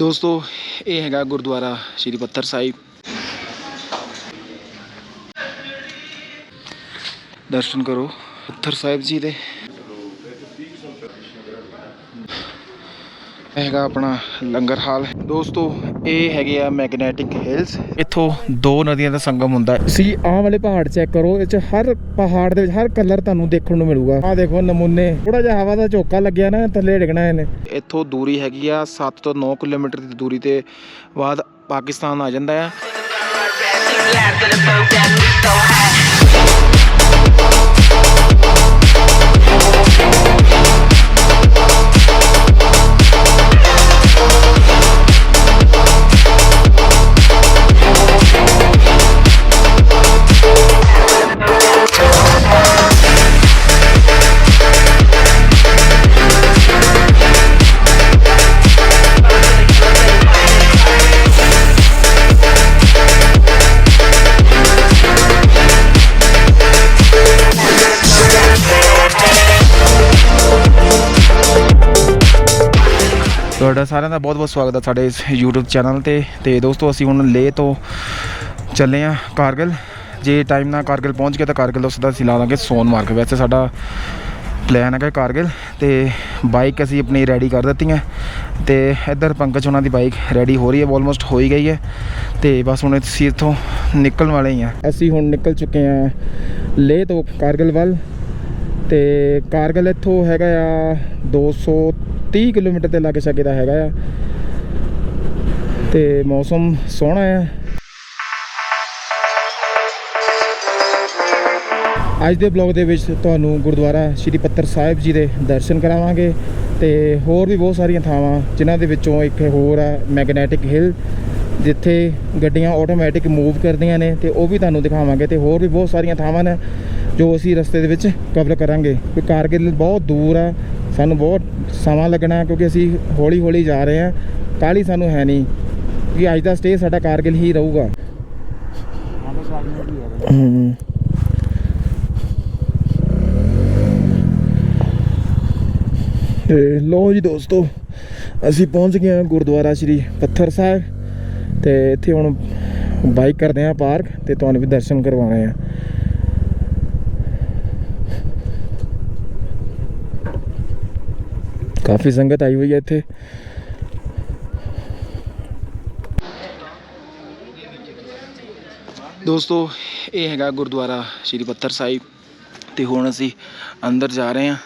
ਦੋਸਤੋ, ਇਹ ਹੈਗਾ ਗੁਰਦੁਆਰਾ ਸ਼੍ਰੀ ਪੱਥਰ ਸਾਹਿਬ। ਦਰਸ਼ਨ ਕਰੋ, ਪੱਥਰ ਸਾਹਿਬ ਜੀ ਦੇ। ਇਹ ਹੈਗਾ ਆਪਣਾ ਲੰਗਰ ਹਾਲ। ਦੋਸਤੋ ਇਹ ਹੈਗੇ ਆ ਮੈਗਨੈਟਿਕ ਹਿਲਸ ਇੱਥੋਂ ਦੋ ਨਦੀਆਂ ਦਾ ਸੰਗਮ ਹੁੰਦਾ ਹੈ। ਸੀ ਆਹ ਵਾਲੇ ਪਹਾੜ ਚੈੱਕ ਕਰੋ ਇਹ ਚ ਹਰ ਪਹਾੜ ਦੇ ਵਿੱਚ ਹਰ ਕਲਰ ਤੁਹਾਨੂੰ ਦੇਖਣ ਨੂੰ ਮਿਲੂਗਾ। ਆਹ ਦੇਖੋ ਨਮੂਨੇ ਥੋੜਾ ਜਿਹਾ ਹਵਾ ਦਾ ਝੋਕਾ ਲੱਗਿਆ ਨਾ ਥੱਲੇ ਡਿੱਗਣਾ ਇਹਨੇ। ਇੱਥੋਂ ਦੂਰੀ ਹੈਗੀ ਆ 7 ਤੋਂ 9 ਕਿਲੋਮੀਟਰ ਦੀ ਦੂਰੀ ਤੇ ਬਾਅਦ ਪਾਕਿਸਤਾਨ ਆ ਜਾਂਦਾ ਆ ਬਹੁਤ-ਬਹੁਤ ਸਵਾਗਤ ਹੈ ਸਾਡੇ ਇਸ YouTube ਚੈਨਲ ਤੇ। ਤੇ ਦੋਸਤੋ, ਅਸੀਂ ਹੁਣ ਲੇਹ ਤੋਂ ਚੱਲੇ ਆ ਕਾਰਗਿਲ। ਜੇ ਟਾਈਮ ਨਾਲ ਕਾਰਗਿਲ ਪਹੁੰਚ ਗਿਆ ਤਾਂ ਕਾਰਗਿਲ ਤੋਂ ਸਿੱਧਾ ਅਸੀਂ ਲਾ ਦਾਂਗੇ ਸੋਨਮਾਰਗ ਵੈਸੇ ਸਾਡਾ ਪਲਾਨ ਹੈਗਾ ਕਾਰਗਿਲ ਤੇ ਬਾਈਕ ਅਸੀਂ ਆਪਣੀ ਰੈਡੀ ਕਰ ਦਿੱਤੀ ਹੈ ਤੇ ਇੱਧਰ ਪੰਕਜ ਉਹਨਾਂ ਦੀ ਬਾਈਕ ਰੈਡੀ ਹੋ ਰਹੀ ਹੈ ਆਲਮੋਸਟ ਹੋ ਹੀ ਗਈ ਹੈ। ਤੇ ਬਸ ਹੁਣ ਅਸੀਂ ਇੱਥੋਂ ਨਿਕਲਣ ਵਾਲੇ ਹੀ ਆ। ਅਸੀਂ ਹੁਣ ਨਿਕਲ ਚੁੱਕੇ ਹਾਂ ਲੇਹ ਤੋਂ ਕਾਰਗਿਲ ਵੱਲ। ਤੇ ਕਾਰਗਿਲ ਇੱਥੋਂ ਹੈਗਾ ਆ 230 ਕਿਲੋਮੀਟਰ 'ਤੇ ਲਾਗੇ ਛਾਗੇ ਦਾ ਹੈਗਾ ਆ। ਤੇ ਮੌਸਮ ਸੋਹਣਾ ਹੈ। ਅੱਜ ਦੇ ਬਲੌਗ ਦੇ ਵਿੱਚ ਤੁਹਾਨੂੰ ਗੁਰਦੁਆਰਾ ਸ਼੍ਰੀ ਪੱਤਰ ਸਾਹਿਬ ਜੀ ਦੇ ਦਰਸ਼ਨ ਕਰਾਵਾਂਗੇ ਤੇ ਹੋਰ ਵੀ ਬਹੁਤ ਸਾਰੀਆਂ ਥਾਵਾਂ ਜਿਨ੍ਹਾਂ ਦੇ ਵਿੱਚੋਂ ਇੱਕ ਹੋਰ ਆ ਮੈਗਨੈਟਿਕ ਹਿਲ ਜਿੱਥੇ ਗੱਡੀਆਂ ਆਟੋਮੈਟਿਕ ਮੂਵ ਕਰਦੀਆਂ ਨੇ ਤੇ ਉਹ ਵੀ ਤੁਹਾਨੂੰ ਦਿਖਾਵਾਂਗੇ ਤੇ ਹੋਰ ਵੀ ਬਹੁਤ ਸਾਰੀਆਂ ਥਾਵਾਂ ਨੇ ਜੋ ਅਸੀਂ ਰਸਤੇ ਦੇ ਵਿੱਚ ਕਵਰ ਕਰਾਂਗੇ। ਕਿਉਂਕਿ ਕਾਰਗਿਲ ਬਹੁਤ ਦੂਰ ਆ, ਸਾਨੂੰ ਬਹੁਤ ਸਮਾਂ ਲੱਗਣਾ ਕਿਉਂਕਿ ਅਸੀਂ ਹੌਲੀ ਹੌਲੀ ਜਾ ਰਹੇ ਹਾਂ, ਕਾਹਲੀ ਸਾਨੂੰ ਹੈ ਨਹੀਂ। ਕਿ ਅੱਜ ਦਾ ਸਟੇ ਸਾਡਾ ਕਾਰਗਿਲ ਹੀ ਰਹੂਗਾ। ਹੂੰ ਤੇ ਲੋ ਜੀ ਦੋਸਤੋ, ਅਸੀਂ ਪਹੁੰਚ ਗਏ ਹਾਂ ਗੁਰਦੁਆਰਾ ਸ਼੍ਰੀ ਪੱਥਰ ਸਾਹਿਬ ਤੇ ਇੱਥੇ ਹੁਣ ਬਾਈਕ ਕਰਦੇ ਹਾਂ ਪਾਰਕ ਤੇ ਤੁਹਾਨੂੰ ਵੀ ਦਰਸ਼ਨ ਕਰਵਾਉਣੇ ਆ। ਕਾਫੀ ਸੰਗਤ ਆਈ ਹੋਈ ਹੈ ਇੱਥੇ। ਦੋਸਤੋ ਇਹ ਹੈਗਾ ਗੁਰਦੁਆਰਾ ਸ਼੍ਰੀ ਪੱਥਰ ਸਾਹਿਬ ਅਤੇ ਹੁਣ ਅਸੀਂ ਅੰਦਰ ਜਾ ਰਹੇ ਹਾਂ।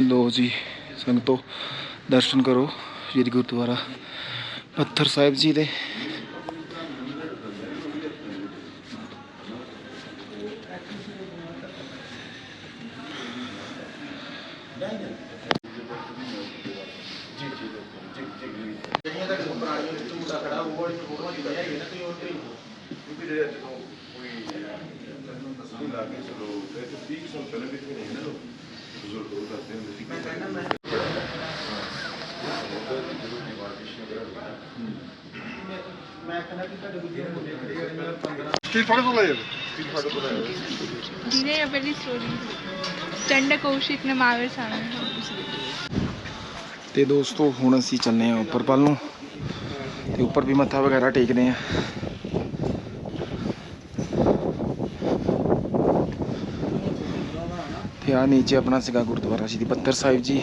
ਲੋ ਜੀ ਸੰਗਤੋ ਦਰਸ਼ਨ ਕਰੋ ਸ਼੍ਰੀ ਗੁਰਦੁਆਰਾ ਪੱਥਰ ਸਾਹਿਬ ਜੀ ਦੇ। दिने या पहिली स्टोरी चंड कौशिक ने महावीर सांगितलं ਤੇ ਦੋਸਤੋ ਹੁਣ ਅਸੀਂ ਚੱਲੇ ਆ ਉੱਪਰ ਵੱਲ ਨੂੰ ਤੇ ਉੱਪਰ ਵੀ ਮੱਥਾ ਵਗੈਰਾ ਟੇਕਦੇ ਆ ਤੇ ਆ ਨੀਚੇ ਆਪਣਾ ਸੀਗਾ ਗੁਰਦੁਆਰਾ ਸ਼੍ਰੀ ਪੱਤਰ ਸਾਹਿਬ ਜੀ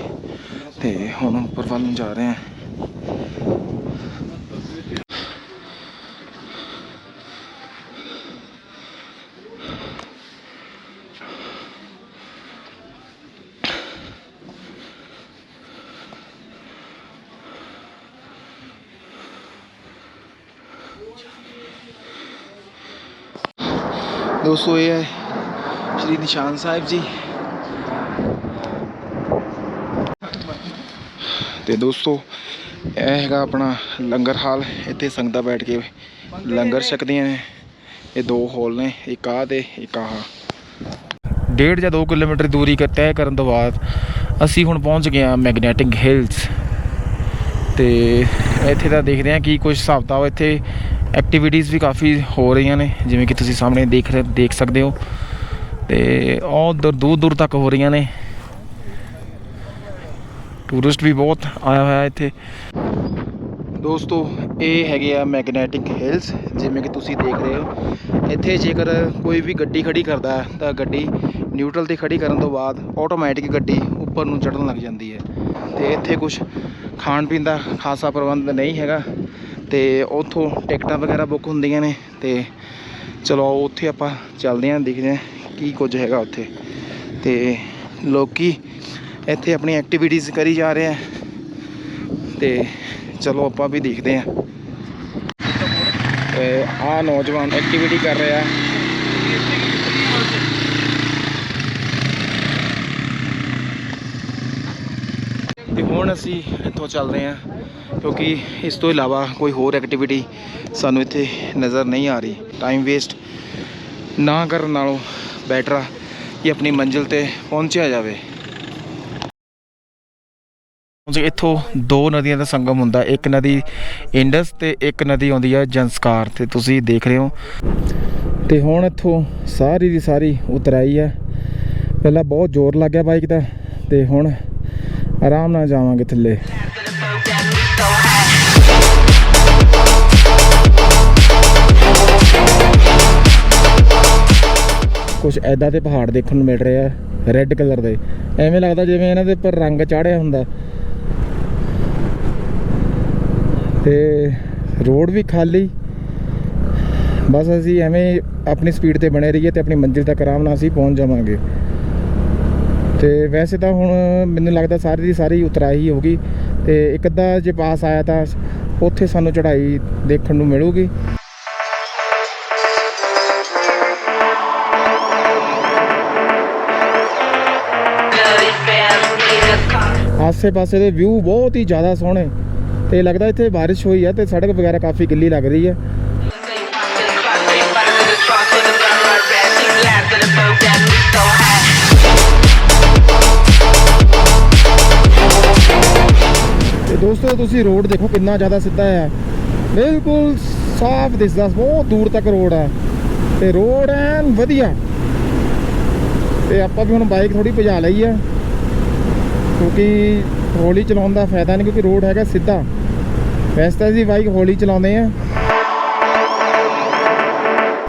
ਤੇ ਹੁਣ ਉੱਪਰ ਵੱਲ ਨੂੰ ਜਾ ਰਹੇ दोस्तों ये है श्री निशान साहब जी। ਤੇ ਦੋਸਤੋ, ਇਹ ਹੈਗਾ ਆਪਣਾ ਲੰਗਰ ਹਾਲ। ਇੱਥੇ ਸੰਗਤਾਂ ਬੈਠ ਕੇ ਲੰਗਰ ਛਕਦੀਆਂ ਨੇ। ਇਹ ਦੋ ਹਾਲ ਨੇ, ਇੱਕ ਆਹ ਤੇ ਇੱਕ ਆਹ। ਡੇਢ ਜਾਂ 2 ਕਿਲੋਮੀਟਰ ਦੂਰੀ ਕ ਤੈਅ ਕਰਨ ਤੋਂ ਬਾਅਦ ਅਸੀਂ ਹੁਣ ਪਹੁੰਚ ਗਏ ਹਾਂ ਮੈਗਨੈਟਿਕ ਹਿਲਸ। ਤੇ ਇੱਥੇ ਦਾ ਦੇਖਦੇ ਹਾਂ ਕਿ ਕੁਝ ਹਿਸਾਬ ਤਾਂ ਇੱਥੇ ਐਕਟੀਵਿਟੀਜ਼ ਵੀ ਕਾਫੀ ਹੋ ਰਹੀਆਂ ਨੇ, ਜਿਵੇਂ ਕਿ ਤੁਸੀਂ ਸਾਹਮਣੇ ਦੇਖ ਰਹੇ ਦੇਖ ਸਕਦੇ ਹੋ। ਤੇ ਉਹ ਦੂਰ ਦੂਰ ਦੂਰ ਤੱਕ ਹੋ ਰਹੀਆਂ ਨੇ। ਟੂਰਿਸਟ ਵੀ ਬਹੁਤ ਆਇਆ ਹੋਇਆ ਇੱਥੇ। ਦੋਸਤੋ, ਇਹ ਹੈਗੇ ਆ ਮੈਗਨੈਟਿਕ ਹਿਲਸ ਜਿਵੇਂ ਕਿ ਤੁਸੀਂ ਦੇਖ ਰਹੇ ਹੋ। ਇੱਥੇ ਜੇਕਰ ਕੋਈ ਵੀ ਗੱਡੀ ਖੜੀ ਕਰਦਾ ਤਾਂ ਗੱਡੀ ਨਿਊਟਰਲ ਤੇ ਖੜੀ ਕਰਨ ਤੋਂ ਬਾਅਦ ਆਟੋਮੈਟਿਕ ਗੱਡੀ ਉੱਪਰ ਨੂੰ ਚੜ੍ਹਨ ਲੱਗ ਜਾਂਦੀ ਹੈ। ਤੇ ਇੱਥੇ ਕੁਝ ਖਾਣ ਪੀਣ ਦਾ ਖਾਸਾ ਪ੍ਰਬੰਧ ਨਹੀਂ ਹੈਗਾ ਤੇ ਉੱਥੋਂ ਟਿਕਟਾਂ ਵਗੈਰਾ ਬੁੱਕ ਹੁੰਦੀਆਂ ਨੇ ਤੇ ਚਲੋ ਉੱਥੇ ਆਪਾਂ ਚੱਲਦੇ ਹਾਂ, ਦੇਖਦੇ ਹਾਂ ਕੀ ਕੁਝ ਹੈਗਾ ਉੱਥੇ। ਤੇ ਲੋਕੀ ਇੱਥੇ ਆਪਣੀ ਐਕਟੀਵਿਟੀਜ਼ ਕਰੀ ਜਾ ਰਹੇ ਆ। ਤੇ ਚਲੋ ਆਪਾਂ ਵੀ ਦੇਖਦੇ ਹਾਂ ਤੇ ਆਹ ਨੌਜਵਾਨ ਐਕਟੀਵਿਟੀ ਕਰ ਰਿਹਾ। ਤੇ ਹੁਣ ਅਸੀਂ ਇੱਥੋਂ ਚੱਲ ਰਹੇ ਹਾਂ ਕਿਉਂਕਿ ਇਸ ਤੋਂ ਇਲਾਵਾ ਕੋਈ ਹੋਰ ਐਕਟੀਵਿਟੀ ਸਾਨੂੰ ਇੱਥੇ ਨਜ਼ਰ ਨਹੀਂ ਆ ਰਹੀ। ਟਾਈਮ ਵੇਸਟ ਨਾ ਕਰਨ ਨਾਲੋਂ ਬੈਟਰ ਆ ਕਿ ਆਪਣੀ ਮੰਜ਼ਿਲ ਤੇ ਪਹੁੰਚਿਆ ਜਾਵੇ। ਜੀ, ਇੱਥੋਂ ਦੋ ਨਦੀਆਂ ਦਾ ਸੰਗਮ ਹੁੰਦਾ। ਇੱਕ ਨਦੀ ਇੰਡਸ ਤੇ ਇੱਕ ਨਦੀ ਆਉਂਦੀ ਹੈ ਜੰਸਕਾਰ ਤੇ ਤੁਸੀਂ ਦੇਖ ਰਹੇ ਹੋ। ਤੇ ਹੁਣ ਇੱਥੋਂ ਸਾਰੀ ਦੀ ਸਾਰੀ ਉਤਰਾਈ ਹੈ ਪਹਿਲਾਂ ਬਹੁਤ ਜ਼ੋਰ ਲੱਗ ਗਿਆ ਬਾਈਕ ਦਾ ਤੇ ਹੁਣ ਆਰਾਮ ਨਾਲ ਜਾਵਾਂਗੇ ਥੱਲੇ। ਕੁਝ ਐਦਾਂ ਦੇ ਪਹਾੜ ਦੇਖਣ ਨੂੰ ਮਿਲ ਰਹੇ ਆ ਰੈੱਡ ਕਲਰ ਦੇ। ਐਵੇਂ ਲੱਗਦਾ ਜਿਵੇਂ ਇਹਨਾਂ ਦੇ ਉੱਪਰ ਰੰਗ ਚਾੜਿਆ ਹੁੰਦਾ। ਤੇ ਰੋਡ ਵੀ ਖਾਲੀ। ਬਸ ਅਸੀਂ ਐਵੇਂ ਆਪਣੀ ਸਪੀਡ ਤੇ ਬਣੇ ਰਹੀਏ ਤੇ ਆਪਣੀ ਮੰਜ਼ਿਲ ਤੱਕ ਆਰਾਮ ਨਾਲ ਅਸੀਂ ਪਹੁੰਚ ਜਾਵਾਂਗੇ। ਤੇ ਵੈਸੇ ਤਾਂ ਹੁਣ ਮੈਨੂੰ ਲੱਗਦਾ ਸਾਰੀ ਦੀ ਸਾਰੀ ਉਤਰਾਈ ਹੀ ਹੋਗੀ ਤੇ ਇੱਕ ਅੱਧਾ ਜੇ ਪਾਸ ਆਇਆ ਤਾਂ ਉੱਥੇ ਸਾਨੂੰ ਚੜ੍ਹਾਈ ਦੇਖਣ ਨੂੰ ਮਿਲੂਗੀ। ਆਸੇ-ਪਾਸੇ ਦੇ ਵਿਊ ਬਹੁਤ ਹੀ ਜ਼ਿਆਦਾ ਸੋਹਣੇ। ਤੇ ਲੱਗਦਾ ਇੱਥੇ ਬਾਰਿਸ਼ ਹੋਈ ਹੈ ਤੇ ਸੜਕ ਵਗੈਰਾ ਕਾਫੀ ਗਿੱਲੀ ਲੱਗ ਰਹੀ ਹੈ They ਤੇ ਦੋਸਤੋ, ਤੁਸੀਂ ਰੋਡ ਦੇਖੋ ਕਿੰਨਾ ਜ਼ਿਆਦਾ ਸਿੱਧਾ ਆ। ਬਿਲਕੁਲ ਸਾਫ਼ ਦਿਸਦਾ, ਬਹੁਤ ਦੂਰ ਤੱਕ ਰੋਡ ਹੈ ਤੇ ਰੋਡ ਐਨ ਵਧੀਆ। ਤੇ ਆਪਾਂ ਵੀ ਹੁਣ ਬਾਈਕ ਥੋੜੀ ਭਜਾ ਲਈ ਹੈ ਕਿਉਂਕਿ ਹੌਲੀ ਚਲਾਉਣ ਦਾ ਫਾਇਦਾ ਨਹੀਂ ਕਿਉਂਕਿ ਰੋਡ ਹੈਗਾ ਸਿੱਧਾ। ਵੈਸੇ ਤਾਂ ਅਸੀਂ ਬਾਈਕ ਹੌਲੀ ਚਲਾਉਂਦੇ ਆ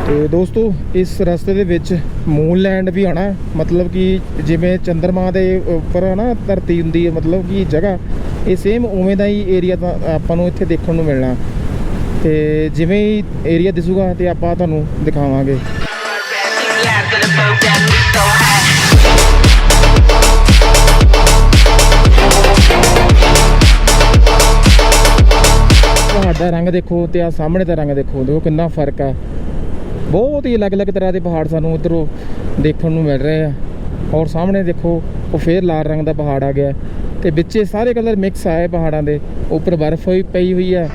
ਤੇ ਦੋਸਤੋ, ਇਸ ਰਸਤੇ ਦੇ ਵਿੱਚ ਮੂਨ ਲੈਂਡ ਵੀ ਆਣਾ ਮਤਲਬ ਕਿ ਜਿਵੇਂ ਚੰਦਰਮਾ ਦੇ ਉੱਪਰ ਨਾ ਧਰਤੀ ਹੁੰਦੀ ਹੈ, ਮਤਲਬ ਕਿ ਜਗ੍ਹਾ, ਇਹ ਸੇਮ ਉਵੇਂ ਦਾ ਹੀ ਏਰੀਆ ਆਪਾਂ ਨੂੰ ਇੱਥੇ ਦੇਖਣ ਨੂੰ ਮਿਲਣਾ। ਤੇ ਜਿਵੇਂ ਹੀ ਏਰੀਆ ਦਿਸੂਗਾ ਤੇ ਆਪਾਂ ਤੁਹਾਨੂੰ ਦਿਖਾਵਾਂਗੇ। ਰੰਗ ਦੇਖੋ ਤੇ ਆ ਸਾਹਮਣੇ ਦਾ ਰੰਗ ਦੇਖੋ ਦੇਖੋ ਕਿੰਨਾ ਫ਼ਰਕ ਆ। ਬਹੁਤ ਹੀ ਅਲੱਗ-ਅਲੱਗ ਤਰ੍ਹਾਂ ਦੇ ਪਹਾੜ ਸਾਨੂੰ ਉਧਰੋਂ ਦੇਖਣ ਨੂੰ ਮਿਲ ਰਹੇ ਆ। ਔਰ ਸਾਹਮਣੇ ਦੇਖੋ, ਉਹ ਫੇਰ ਲਾਲ ਰੰਗ ਦਾ ਪਹਾੜ ਆ ਗਿਆ। ਤੇ ਵਿੱਚੇ ਸਾਰੇ ਕਲਰ ਮਿਕਸ ਆਏ ਪਹਾੜਾਂ ਦੇ, ਉੱਪਰ ਬਰਫ਼ ਹੋਈ ਪਈ ਹੋਈ ਆ।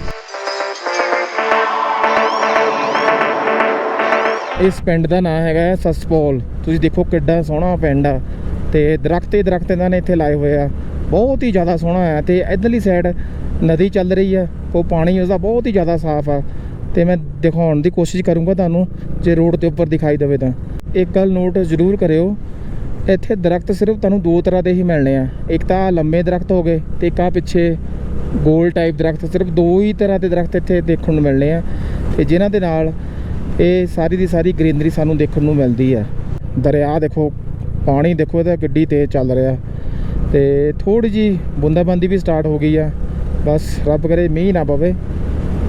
ਇਸ ਪਿੰਡ ਦਾ ਨਾਮ ਹੈਗਾ ਹੈ ਸਸਪੋਲ। ਤੁਸੀਂ ਦੇਖੋ ਕਿੱਡਾ ਸੋਹਣਾ ਪਿੰਡ ਆ। ਤੇ ਦਰਖਤ ਹੀ ਦਰਖਤ ਇਹਨਾਂ ਨੇ ਇੱਥੇ ਲਾਏ ਹੋਏ ਆ। ਬਹੁਤ ਹੀ ਜ਼ਿਆਦਾ ਸੋਹਣਾ ਹੈ ਤੇ ਇਧਰਲੀ ਸਾਈਡ ਨਦੀ ਚੱਲ ਰਹੀ ਹੈ, ਉਹ ਪਾਣੀ ਉਸਦਾ ਬਹੁਤ ਹੀ ਜ਼ਿਆਦਾ ਸਾਫ਼ ਆ ਤੇ ਮੈਂ ਦਿਖਾਉਣ ਦੀ ਕੋਸ਼ਿਸ਼ ਕਰੂੰਗਾ ਤੁਹਾਨੂੰ ਜੇ ਰੋਡ ਦੇ ਉੱਪਰ ਦਿਖਾਈ ਦੇਵੇ ਤਾਂ। ਇੱਕ ਗੱਲ ਨੋਟ ਜ਼ਰੂਰ ਕਰਿਓ, ਇੱਥੇ ਦਰਖਤ ਸਿਰਫ ਤੁਹਾਨੂੰ ਦੋ ਤਰ੍ਹਾਂ ਦੇ ਹੀ ਮਿਲਣੇ ਆ, ਇੱਕ ਤਾਂ ਲੰਮੇ ਦਰਖਤ ਹੋ ਗਏ ਤੇ ਇੱਕ ਆ ਪਿੱਛੇ ਗੋਲ ਟਾਈਪ ਦਰਖਤ, ਸਿਰਫ ਦੋ ਹੀ ਤਰ੍ਹਾਂ ਦੇ ਦਰਖਤ ਇੱਥੇ ਦੇਖਣ ਨੂੰ ਮਿਲਣੇ ਆ ਤੇ ਜਿਨ੍ਹਾਂ ਦੇ ਨਾਲ ਇਹ ਸਾਰੀ ਦੀ ਸਾਰੀ ਗ੍ਰੀਨਰੀ ਸਾਨੂੰ ਦੇਖਣ ਨੂੰ ਮਿਲਦੀ ਹੈ। ਦਰਿਆ ਦੇਖੋ, ਪਾਣੀ ਦੇਖੋ, ਇਹਦਾ ਕਿੱਡੀ ਤੇਜ਼ ਚੱਲ ਰਿਹਾ। ਤੇ ਥੋੜੀ ਜੀ ਬੂੰਦਾਬਾਂਦੀ ਵੀ ਸਟਾਰਟ ਹੋ ਗਈ ਆ। ਬਸ ਰੱਬ ਕਰੇ ਮੀਂਹ ਨਾ ਪਵੇ।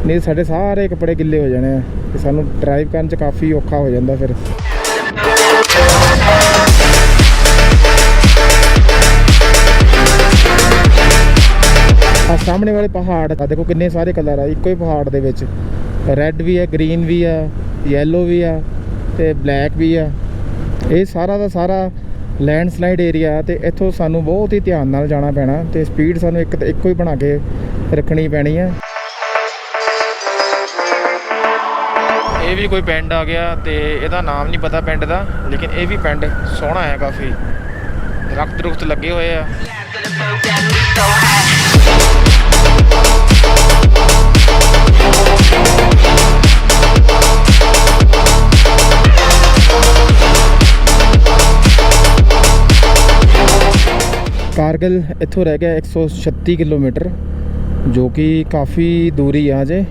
ਨਹੀਂ ਸਾਡੇ ਸਾਰੇ ਕੱਪੜੇ ਗਿੱਲੇ ਹੋ ਜਾਣੇ ਆ ਤੇ ਸਾਨੂੰ ਡਰਾਈਵ ਕਰਨ 'ਚ ਕਾਫੀ ਔਖਾ ਹੋ ਜਾਂਦਾ ਫਿਰ। ਆ ਸਾਹਮਣੇ ਵਾਲੇ ਪਹਾੜ ਆ ਦੇਖੋ ਕਿੰਨੇ ਸਾਰੇ ਕਲਰ ਆ, ਇੱਕੋ ਹੀ ਪਹਾੜ ਦੇ ਵਿੱਚ। ਰੈੱਡ ਵੀ ਆ ਗ੍ਰੀਨ ਵੀ ਆ ਯੈਲੋ ਵੀ ਆ ਤੇ ਬਲੈਕ ਵੀ ਆ। ਇਹ ਸਾਰਾ ਦਾ ਸਾਰਾ ਲੈਂਡਸਲਾਈਡ ਏਰੀਆ ਤੇ ਇੱਥੋਂ ਸਾਨੂੰ ਬਹੁਤ ਹੀ ਧਿਆਨ ਨਾਲ ਜਾਣਾ ਪੈਣਾ ਤੇ ਸਪੀਡ ਸਾਨੂੰ ਇੱਕ ਤੇ ਇੱਕੋ ਹੀ ਬਣਾ ਕੇ ਰੱਖਣੀ ਪੈਣੀ ਹੈ। ਇਹ ਵੀ ਕੋਈ ਪਿੰਡ ਆ ਗਿਆ ਤੇ ਇਹਦਾ ਨਾਮ ਨਹੀਂ ਪਤਾ ਪਿੰਡ ਦਾ, ਲੇਕਿਨ ਇਹ ਵੀ ਪਿੰਡ ਸੋਹਣਾ ਹੈ ਕਾਫੀ। ਦਰਖਤ ਦਰੁਖਤ ਲੱਗੇ ਹੋਏ ਆ। ਕਾਰਗਿਲ ਇੱਥੋਂ ਰਹਿ ਗਿਆ 136 ਕਿਲੋਮੀਟਰ, ਜੋ ਕਿ ਕਾਫੀ ਦੂਰੀ ਆ ਜੇ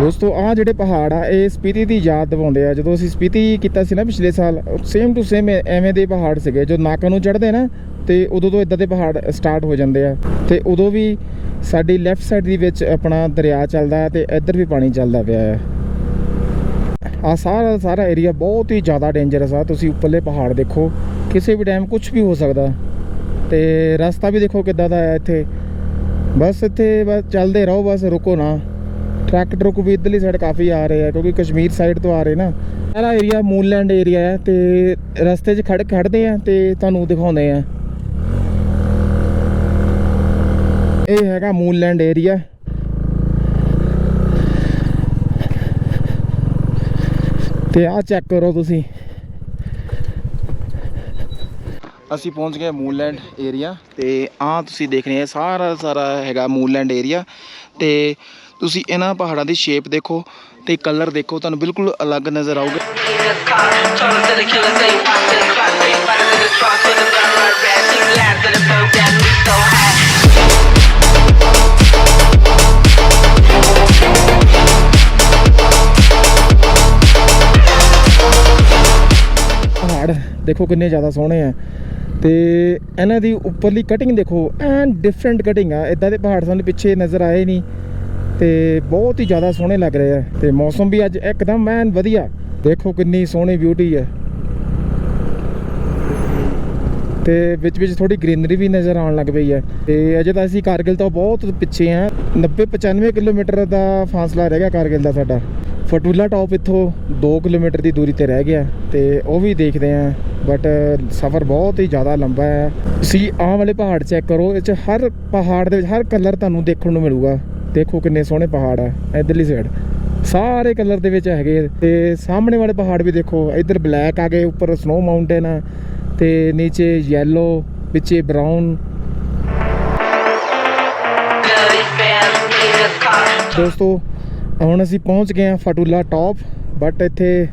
ਦੋਸਤੋ ਆ ਜਿਹੜੇ ਪਹਾੜ ਆ, ਇਹ ਸਪੀਤੀ ਦੀ ਯਾਦ ਦਿਵਾਉਂਦੇ ਆ। ਜਦੋਂ ਅਸੀਂ ਸਪੀਤੀ ਕੀਤਾ ਸੀ ਨਾ ਪਿਛਲੇ ਸਾਲ ਸੇਮ ਟੂ ਸੇਮ ਐਵੇਂ ਦੇ ਪਹਾੜ ਸੀਗੇ, ਜੋ ਨਾਕਾਂ ਨੂੰ ਚੜ੍ਹਦੇ ਨਾ, ਤੇ ਉਦੋਂ ਤੋਂ ਇਦਾਂ ਦੇ ਪਹਾੜ ਸਟਾਰਟ ਹੋ ਜਾਂਦੇ ਆ। ਤੇ ਉਦੋਂ ਵੀ ਸਾਡੀ ਲੈਫਟ ਸਾਈਡ ਦੀ ਵਿੱਚ ਆਪਣਾ ਦਰਿਆ ਚੱਲਦਾ ਤੇ ਇੱਧਰ ਵੀ ਪਾਣੀ ਚੱਲਦਾ ਪਿਆ ਹੈ ਆ ਸਾਰਾ ਸਾਰਾ ਏਰੀਆ ਬਹੁਤ ਹੀ ਜ਼ਿਆਦਾ ਡੇਂਜਰਸ ਆ। ਤੁਸੀਂ ਉੱਪਰਲੇ ਪਹਾੜ ਦੇਖੋ ਕਿਸੇ ਵੀ ਟਾਈਮ ਕੁਝ ਵੀ ਹੋ ਸਕਦਾ। ਤੇ ਰਸਤਾ ਵੀ ਦੇਖੋ ਕਿੱਦਾਂ ਦਾ ਆ ਇੱਥੇ। ਬਸ ਇੱਥੇ ਬਸ ਚੱਲਦੇ ਰਹੋ, ਬਸ ਰੁਕੋ ਨਾ। ਟਰੱਕ ਟਰੁੱਕ ਵੀ ਇੱਧਰਲੀ ਸਾਈਡ ਕਾਫੀ ਆ ਰਹੇ ਆ, ਕਿਉਂਕਿ ਕਸ਼ਮੀਰ ਸਾਈਡ ਤੋਂ ਆ ਰਹੇ ਨਾ। ਸਾਰਾ ਏਰੀਆ ਮੂਨਲੈਂਡ ਏਰੀਆ ਹੈ ਤੇ ਰਸਤੇ 'ਚ ਖੜ ਖੜਦੇ ਆ ਤੇ ਤੁਹਾਨੂੰ ਦਿਖਾਉਂਦੇ ਆ। ਇਹ ਹੈਗਾ ਮੂਨਲੈਂਡ ਏਰੀਆ ਤੇ ਆਹ ਚੈੱਕ ਕਰੋ ਤੁਸੀਂ। ਅਸੀਂ ਪਹੁੰਚ ਗਏ ਮੂਨਲੈਂਡ ਏਰੀਆ ਤੇ ਆ ਤੁਸੀਂ ਦੇਖ ਰਹੇ ਹੋ ਸਾਰਾ ਸਾਰਾ ਹੈਗਾ ਮੂਨਲੈਂਡ ਏਰੀਆ ਤੇ ਤੁਸੀਂ ਇਹਨਾਂ ਪਹਾੜਾਂ ਦੀ ਸ਼ੇਪ ਦੇਖੋ ਤੇ ਕਲਰ ਦੇਖੋ ਤੁਹਾਨੂੰ ਬਿਲਕੁਲ ਅਲੱਗ ਨਜ਼ਰ ਆਊਗਾ ਪਹਾੜ ਦੇਖੋ ਕਿੰਨੇ ਜ਼ਿਆਦਾ ਸੋਹਣੇ ਆ ਤੇ ਇਹਨਾਂ ਦੀ ਉੱਪਰਲੀ ਕਟਿੰਗ ਦੇਖੋ, ਐਨ ਡਿਫਰੈਂਟ ਕਟਿੰਗ ਆ। ਇਦਾਂ ਦੇ ਪਹਾੜ ਸਾਨੂੰ ਪਿੱਛੇ ਨਜ਼ਰ ਆਏ ਨਹੀਂ ਤੇ ਬਹੁਤ ਹੀ ਜ਼ਿਆਦਾ ਸੋਹਣੇ ਲੱਗ ਰਹੇ ਆ ਤੇ ਮੌਸਮ ਵੀ ਅੱਜ ਇੱਕਦਮ ਐਨ ਵਧੀਆ। ਦੇਖੋ ਕਿੰਨੀ ਸੋਹਣੀ ਬਿਊਟੀ ਹੈ ਤੇ ਵਿੱਚ ਵਿੱਚ ਥੋੜੀ ਗ੍ਰੀਨਰੀ ਵੀ ਨਜ਼ਰ ਆਉਣ ਲੱਗ ਪਈ ਹੈ ਤੇ ਅਜੇ ਤਾਂ ਅਸੀਂ ਕਾਰਗਿਲ ਤੋਂ ਬਹੁਤ ਪਿੱਛੇ ਆ। 90 95 ਕਿਲੋਮੀਟਰ ਦਾ ਫਾਸਲਾ ਰਹਿ ਗਿਆ ਕਾਰਗਿਲ ਦਾ ਸਾਡਾ। ਫਟੂਲਾ ਟਾਪ ਇੱਥੋਂ 2 ਕਿਲੋਮੀਟਰ ਦੀ ਦੂਰੀ ਤੇ ਰਹਿ ਗਿਆ ਤੇ ਉਹ ਵੀ ਦੇਖਦੇ ਆ ਬਟ ਸਫ਼ਰ ਬਹੁਤ ਹੀ ਜ਼ਿਆਦਾ ਲੰਬਾ ਹੈ। ਤੁਸੀਂ ਆਹ ਵਾਲੇ ਪਹਾੜ ਚੈੱਕ ਕਰੋ ਇਹ ਚ ਹਰ ਪਹਾੜ ਦੇ ਵਿੱਚ ਹਰ ਕਲਰ ਤੁਹਾਨੂੰ ਦੇਖਣ ਨੂੰ ਮਿਲੂਗਾ। ਦੇਖੋ ਕਿੰਨੇ ਸੋਹਣੇ ਪਹਾੜ ਆ ਇਧਰਲੀ ਸਾਈਡ ਸਾਰੇ ਕਲਰ ਦੇ ਵਿੱਚ ਹੈਗੇ ਤੇ ਸਾਹਮਣੇ ਵਾਲੇ ਪਹਾੜ ਵੀ ਦੇਖੋ ਇੱਧਰ ਬਲੈਕ ਆ ਗਏ ਉੱਪਰ ਸਨੋ ਮਾਊਂਟੇਨ ਆ ਤੇ ਨੀਚੇ ਯੈਲੋ ਵਿੱਚੇ ਬਰਾਊਨ. ਦੋਸਤੋ ਹੁਣ ਅਸੀਂ ਪਹੁੰਚ ਗਏ ਹਾਂ ਫਟੂਲਾ ਟਾਪ ਬਟ ਇੱਥੇ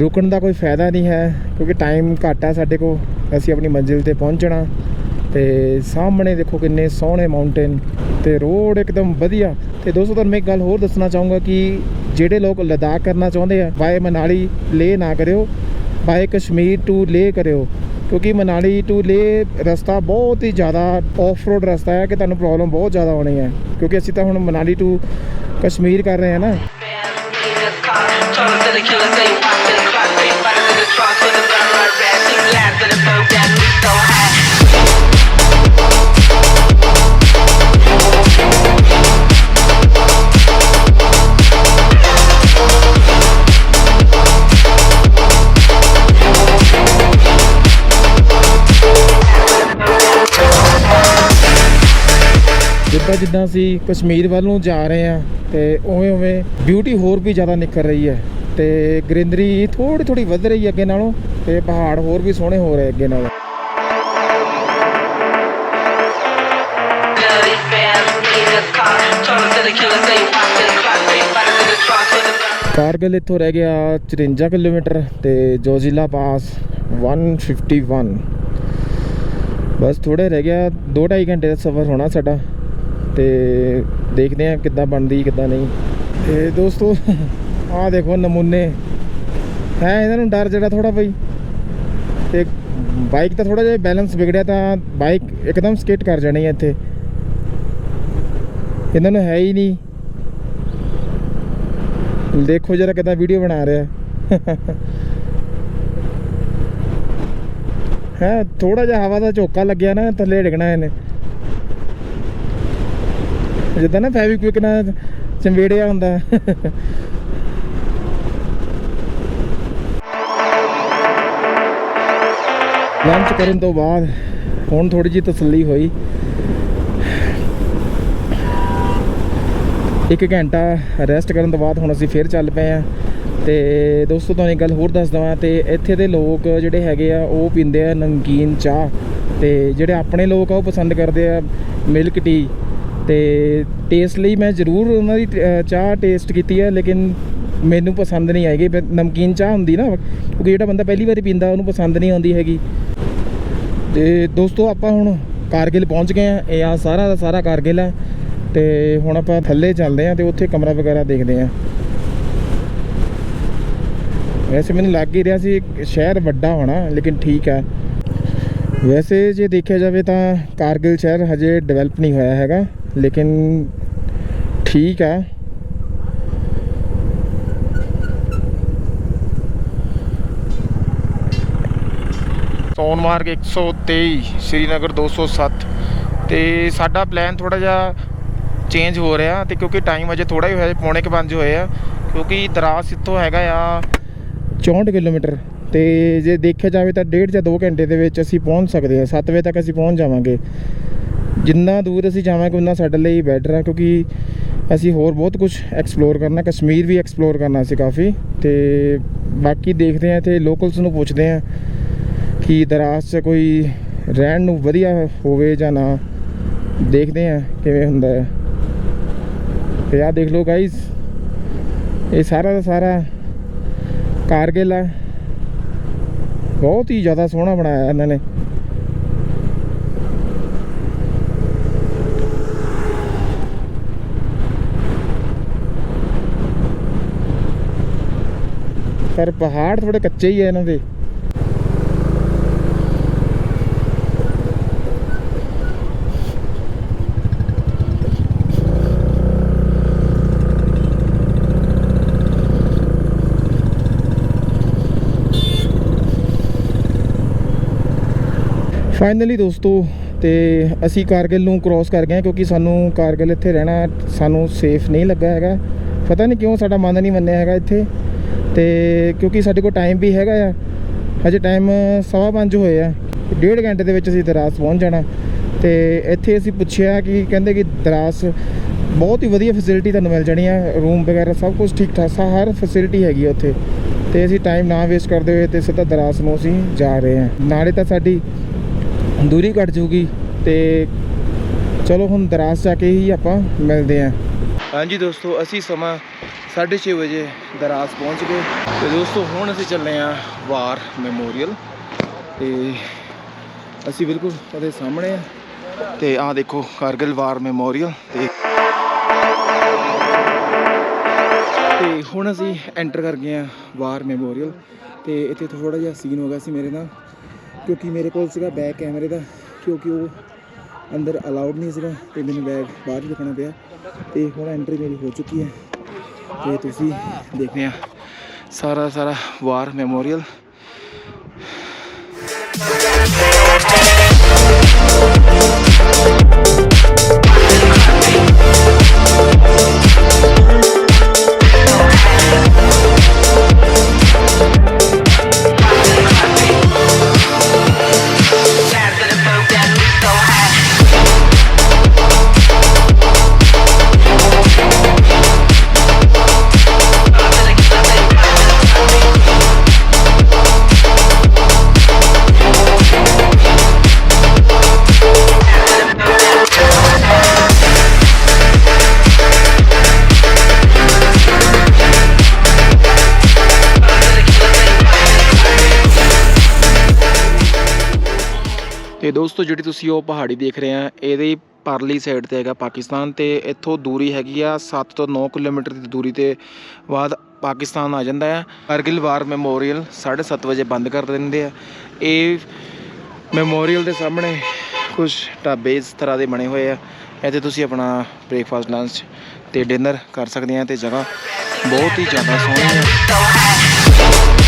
ਰੁਕਣ ਦਾ ਕੋਈ ਫਾਇਦਾ ਨਹੀਂ ਹੈ, ਕਿਉਂਕਿ ਟਾਈਮ ਘੱਟ ਆ ਸਾਡੇ ਕੋਲ। ਅਸੀਂ ਆਪਣੀ ਮੰਜ਼ਿਲ ਤੇ ਪਹੁੰਚਣਾ ਤੇ ਸਾਹਮਣੇ ਦੇਖੋ ਕਿੰਨੇ ਸੋਹਣੇ ਮਾਊਂਟੇਨ ਤੇ ਰੋਡ ਇੱਕਦਮ ਵਧੀਆ। ਤੇ ਦੋਸਤੋ, ਤੁਹਾਨੂੰ ਮੈਂ ਇੱਕ ਗੱਲ ਹੋਰ ਦੱਸਣਾ ਚਾਹੂੰਗਾ ਕਿ ਜਿਹੜੇ ਲੋਕ ਲਦਾਖ ਕਰਨਾ ਚਾਹੁੰਦੇ ਆ ਬਾਏ ਮਨਾਲੀ ਲੇ ਨਾ ਕਰਿਓ ਬਾਏ ਕਸ਼ਮੀਰ ਟੂ ਲੇ ਕਰਿਓ। ਕਿਉਂਕਿ ਮਨਾਲੀ ਟੂ ਲੇ ਰਸਤਾ ਬਹੁਤ ਹੀ ਜ਼ਿਆਦਾ ਆਫ ਰੋਡ ਰਸਤਾ ਹੈ ਕਿ ਤੁਹਾਨੂੰ ਪ੍ਰੋਬਲਮ ਬਹੁਤ ਜ਼ਿਆਦਾ ਆਉਣੀ ਹੈ ਕਿਉਂਕਿ ਅਸੀਂ ਤਾਂ ਹੁਣ ਮਨਾਲੀ ਟੂ ਕਸ਼ਮੀਰ ਕਰ ਰਹੇ ਹਾਂ। ਨਾ ਜਿੱਦਾਂ ਅਸੀਂ ਕਸ਼ਮੀਰ ਵੱਲ ਨੂੰ ਜਾ ਰਹੇ ਹਾਂ ਤੇ ਉਵੇਂ ਉਵੇਂ ਬਿਊਟੀ ਹੋਰ ਵੀ ਜ਼ਿਆਦਾ ਨਿਕਲ ਰਹੀ ਹੈ ਤੇ ਗ੍ਰੀਨਰੀ ਥੋੜੀ ਥੋੜੀ ਵੱਧ ਰਹੀ ਹੈ ਅੱਗੇ ਨਾਲੋਂ ਤੇ ਪਹਾੜ ਹੋਰ ਵੀ ਸੋਹਣੇ ਹੋ ਰਹੇ ਅੱਗੇ ਨਾਲੋਂ। Dirty ਕਾਰਗਿਲ ਇੱਥੋਂ ਰਹਿ ਗਿਆ 54 ਕਿਲੋਮੀਟਰ ਤੇ ਜੋਜ਼ੀਲਾ ਪਾਸ 151 ਬਸ ਥੋੜੇ ਰਹਿ ਗਿਆ 2.5 ਘੰਟੇ ਦਾ ਸਫ਼ਰ ਹੋਣਾ ਸਾਡਾ। ਤੇ ਦੇਖਦੇ ਆ ਕਿੱਦਾਂ ਬਣਦੀ, ਕਿੱਦਾਂ ਨਹੀਂ। ਤੇ ਦੋਸਤੋ, ਆਹ ਦੇਖੋ ਨਮੂਨੇ। ਹੈ, ਇਹਨਾਂ ਨੂੰ ਡਰ ਜਿਹੜਾ ਥੋੜਾ ਬਈ। ਤੇ ਬਾਈਕ ਤਾਂ ਥੋੜਾ ਜਿਹਾ ਬੈਲੈਂਸ ਵਿਗੜਿਆ ਤਾਂ ਬਾਈਕ ਇੱਕਦਮ ਸਕਿਟ ਕਰ ਜਾਣੀ ਹੈ ਇੱਥੇ। ਇਹਨਾਂ ਨੂੰ ਹੈ ਹੀ ਨਹੀਂ। ਦੇਖੋ ਜਰਾ ਕਿਦਾਂ ਵੀਡੀਓ ਬਣਾ ਰਿਹਾ। ਹੈ ਥੋੜਾ ਜਿਹਾ ਹਵਾ ਦਾ ਝੋਕਾ ਲੱਗਿਆ ਨਾ, ਥੱਲੇ ਡਿੱਗਣਾ ਇਹਨੇ। ਜਿੱਦਾਂ ਨਾ ਫੈਵਿਕਵਿਕ ਨਾਲ ਚੰਬੇੜਿਆ ਹੁੰਦਾ। ਲੰਚ ਕਰਨ ਤੋਂ ਬਾਅਦ ਹੁਣ ਥੋੜੀ ਜਿਹੀ ਤਸੱਲੀ ਹੋਈ। ਇੱਕ ਘੰਟਾ ਰੈਸਟ ਕਰਨ ਤੋਂ ਬਾਅਦ ਹੁਣ ਅਸੀਂ ਫੇਰ ਚੱਲ ਪਏ ਆ ਤੇ ਦੋਸਤੋ, ਤੁਹਾਨੂੰ ਇੱਕ ਗੱਲ ਹੋਰ ਦੱਸ ਦਵਾਂ ਤੇ ਇੱਥੇ ਦੇ ਲੋਕ ਜਿਹੜੇ ਹੈਗੇ ਆ, ਉਹ ਪੀਂਦੇ ਆ ਨਮਕੀਨ ਚਾਹ। ਤੇ ਜਿਹੜੇ ਆਪਣੇ ਲੋਕ ਆ, ਉਹ ਪਸੰਦ ਕਰਦੇ ਆ ਮਿਲਕ ਟੀ ਤੇ ਟੇਸਟ ਲਈ ਮੈਂ ਜ਼ਰੂਰ ਉਹਨਾਂ ਦੀ ਚਾਹ ਟੇਸਟ ਕੀਤੀ ਹੈ, ਲੇਕਿਨ ਮੈਨੂੰ ਪਸੰਦ ਨਹੀਂ ਆਏਗੀ। ਨਮਕੀਨ ਚਾਹ ਹੁੰਦੀ ਨਾ, ਕਿਉਂਕਿ ਜਿਹੜਾ ਬੰਦਾ ਪਹਿਲੀ ਵਾਰੀ ਪੀਂਦਾ, ਉਹਨੂੰ ਪਸੰਦ ਨਹੀਂ ਆਉਂਦੀ ਹੈਗੀ। ਤੇ ਦੋਸਤੋ, ਆਪਾਂ ਹੁਣ ਕਾਰਗਿਲ ਪਹੁੰਚ ਗਏ ਆ ਇਹ ਆ ਸਾਰਾ ਦਾ ਸਾਰਾ ਕਾਰਗਿਲ ਆ ਤੇ ਹੁਣ ਆਪਾਂ ਥੱਲੇ ਚੱਲਦੇ ਆ ਤੇ ਉੱਥੇ ਕਮਰਾ ਵਗੈਰਾ ਦੇਖਦੇ ਆ ਵੈਸੇ ਮੈਨੂੰ ਲੱਗ ਹੀ ਰਿਹਾ ਸੀ ਸ਼ਹਿਰ ਵੱਡਾ ਹੋਣਾ, ਲੇਕਿਨ ਠੀਕ ਆ ਵੈਸੇ ਜੇ ਦੇਖਿਆ ਜਾਵੇ ਤਾਂ ਕਾਰਗਿਲ ਸ਼ਹਿਰ ਹਜੇ ਡਿਵੈਲਪ ਨਹੀਂ ਹੋਇਆ ਹੈਗਾ। ਲੇਕਿਨ ਠੀਕ ਆ ਸੋਨਮਾਰਗ 123 ਸ਼੍ਰੀਨਗਰ 207 ਤੇ ਸਾਡਾ ਪਲਾਨ ਥੋੜਾ ਜਿਹਾ ਚੇਂਜ ਹੋ ਰਿਹਾ ਤੇ ਕਿਉਂਕਿ ਟਾਈਮ ਅਜੇ ਥੋੜਾ ਹੀ ਹੋਇਆ ਪੌਣੇ ਕੁ ਪੰਜ ਹੋਏ ਆ। ਕਿਉਂਕਿ ਦਰਾਸ ਇੱਥੋਂ ਹੈਗਾ ਆ। 64 ਕਿਲੋਮੀਟਰ। ਤੇ ਜੇ ਦੇਖਿਆ ਜਾਵੇ ਤਾਂ ਡੇਢ ਜਾਂ 2 ਘੰਟੇ ਦੇ ਵਿੱਚ ਅਸੀਂ ਪਹੁੰਚ ਸਕਦੇ ਹਾਂ। 7 ਵਜੇ ਤੱਕ ਅਸੀਂ ਪਹੁੰਚ ਜਾਵਾਂਗੇ। ਜਿੰਨਾ ਦੂਰ ਅਸੀਂ ਜਾਵਾਂਗੇ, ਉਨਾ ਸਾਡੇ ਲਈ ਬੈਟਰ ਹੈ ਕਿਉਂਕਿ ਅਸੀਂ ਹੋਰ ਬਹੁਤ ਕੁਝ ਐਕਸਪਲੋਰ ਕਰਨਾ, ਕਸ਼ਮੀਰ ਵੀ ਐਕਸਪਲੋਰ ਕਰਨਾ ਸੀ ਕਾਫੀ, ਤੇ ਬਾਕੀ ਦੇਖਦੇ ਹਾਂ ਇੱਥੇ ਲੋਕਲਸ ਨੂੰ ਪੁੱਛਦੇ ਹਾਂ ਕਿ ਦਰਾਸ 'ਚ ਕੋਈ ਰਹਿਣ ਨੂੰ ਵਧੀਆ ਹੋਵੇ ਜਾਂ ਨਾ, ਦੇਖਦੇ ਹਾਂ ਕਿਵੇਂ ਹੁੰਦਾ ਹੈ। ਤੇ ਆਹ ਦੇਖ ਲਓ ਗਾਇਸ ਇਹ ਸਾਰਾ ਦਾ ਸਾਰਾ ਕਾਰਗਿਲ ਆ। ਬਹੁਤ ਹੀ ਜ਼ਿਆਦਾ ਸੋਹਣਾ ਬਣਾਇਆ ਇਹਨਾਂ ਨੇ। ਪਰ ਪਹਾੜ ਥੋੜੇ ਕੱਚੇ ਹੀ ਆ ਇਹਨਾਂ ਦੇ। ਫਾਈਨਲੀ ਦੋਸਤੋ, ਤੇ ਅਸੀਂ ਕਾਰਗਿਲ ਨੂੰ ਕ੍ਰਾਸ ਕਰ ਗਏ ਕਿਉਂਕਿ ਸਾਨੂੰ ਕਾਰਗਿਲ ਇੱਥੇ ਰਹਿਣਾ ਸਾਨੂੰ ਸੇਫ ਨਹੀਂ ਲੱਗਾ ਹੈਗਾ। ਪਤਾ ਨਹੀਂ ਕਿਉਂ ਸਾਡਾ ਮਨ ਨਹੀਂ ਮੰਨਿਆ ਹੈਗਾ ਇੱਥੇ। ਤੇ ਕਿਉਂਕਿ ਸਾਡੇ ਕੋਲ ਟਾਈਮ ਵੀ ਹੈਗਾ ਆ, ਹਜੇ ਟਾਈਮ ਸਵਾ ਪੰਜ ਹੋਏ ਆ, ਡੇਢ ਘੰਟੇ ਦੇ ਵਿੱਚ ਅਸੀਂ ਦਰਾਸ ਪਹੁੰਚ ਜਾਣਾ। ਤੇ ਇੱਥੇ ਅਸੀਂ ਪੁੱਛਿਆ ਕਿ ਕਹਿੰਦੇ ਕਿ ਦਰਾਸ ਬਹੁਤ ਹੀ ਵਧੀਆ ਫੈਸਿਲਿਟੀ ਤੁਹਾਨੂੰ ਮਿਲ ਜਾਣੀ ਆ ਰੂਮ ਵਗੈਰਾ ਸਭ ਕੁਝ ਠੀਕ ਠਾਕ, ਸਾ, ਹਰ ਫੈਸਿਲਿਟੀ ਹੈਗੀ ਆ ਉੱਥੇ। ਤੇ ਅਸੀਂ ਟਾਈਮ ਨਾ ਵੇਸਟ ਕਰਦੇ ਹੋਏ ਤੇ ਸਿੱਧਾ ਦਰਾਸ ਨੂੰ ਅਸੀਂ ਜਾ ਰਹੇ ਹਾਂ ਨਾਲੇ ਤਾਂ ਸਾਡੀ ਦੂਰੀ ਘਟ ਜੂਗੀ ਤੇ ਚਲੋ ਹੁਣ ਦਰਾਸ ਜਾ ਕੇ ਹੀ ਆਪਾਂ ਮਿਲਦੇ ਹਾਂ ਹਾਂਜੀ ਦੋਸਤੋ, ਅਸੀਂ ਸਮਾਂ 6:30 ਵਜੇ ਦਰਾਸ ਪਹੁੰਚ ਗਏ ਤੇ ਦੋਸਤੋ, ਹੁਣ ਅਸੀਂ ਚੱਲੇ ਆਂ ਵਾਰ ਮੈਮੋਰੀਅਲ। ਤੇ ਅਸੀਂ ਬਿਲਕੁਲ ਉਹਦੇ ਸਾਹਮਣੇ ਆ। ਤੇ ਆਹ ਦੇਖੋ ਕਾਰਗਿਲ ਵਾਰ ਮੈਮੋਰੀਅਲ। ਤੇ ਤੇ ਹੁਣ ਅਸੀਂ ਐਂਟਰ ਕਰ ਗਏ ਆ ਵਾਰ ਮੈਮੋਰੀਅਲ। ਤੇ ਇੱਥੇ ਥੋੜਾ ਜਿਹਾ ਸੀਨ ਹੋ ਗਿਆ ਸੀ ਮੇਰੇ ਨਾਲ, ਕਿਉਂਕਿ ਮੇਰੇ ਕੋਲ ਸੀਗਾ ਬੈਕ ਕੈਮਰੇ ਦਾ, ਕਿਉਂਕਿ ਉਹ ਅੰਦਰ ਅਲਾਉਡ ਨਹੀਂ ਸੀਗਾ ਤੇ ਮੈਨੂੰ ਬੈਗ ਬਾਹਰ ਹੀ ਰੱਖਣਾ ਪਿਆ। ਤੇ ਹੁਣ ਐਂਟਰੀ ਮੇਰੀ ਹੋ ਚੁੱਕੀ ਹੈ। ਤੇ ਤੁਸੀਂ ਦੇਖਦੇ ਆ ਸਾਰਾ ਸਾਰਾ ਵਾਰ ਮੈਮੋਰੀਅਲ ਤੇ ਦੋਸਤੋ, ਜਿਹੜੀ ਤੁਸੀਂ ਉਹ ਪਹਾੜੀ ਦੇਖ ਰਹੇ ਆ, ਇਹਦੇ ਪਰਲੀ ਸਾਈਡ ਤੇ ਹੈਗਾ ਪਾਕਿਸਤਾਨ ਤੇ ਇੱਥੋਂ ਦੂਰੀ ਹੈਗੀ ਆ 7 ਤੋਂ 9 ਕਿਲੋਮੀਟਰ ਦੀ ਦੂਰੀ ਤੇ ਬਾਅਦ ਪਾਕਿਸਤਾਨ ਆ ਜਾਂਦਾ ਹੈ ਕਾਰਗਿਲ ਵਾਰ ਮੈਮੋਰੀਅਲ 7:30 ਵਜੇ ਬੰਦ ਕਰ ਦਿੰਦੇ ਆ। ਇਹ ਮੈਮੋਰੀਅਲ ਦੇ ਸਾਹਮਣੇ ਕੁਝ ਢਾਬੇ ਇਸ ਤਰ੍ਹਾਂ ਦੇ ਬਣੇ ਹੋਏ ਆ। ਇੱਥੇ ਤੁਸੀਂ ਆਪਣਾ ਬ੍ਰੇਕਫਾਸਟ ਲੰਚ ਤੇ ਡਿਨਰ ਕਰ ਸਕਦੇ ਆ ਤੇ ਜਗ੍ਹਾ ਬਹੁਤ ਹੀ ਜ਼ਿਆਦਾ ਸੋਹਣੀ ਹੈ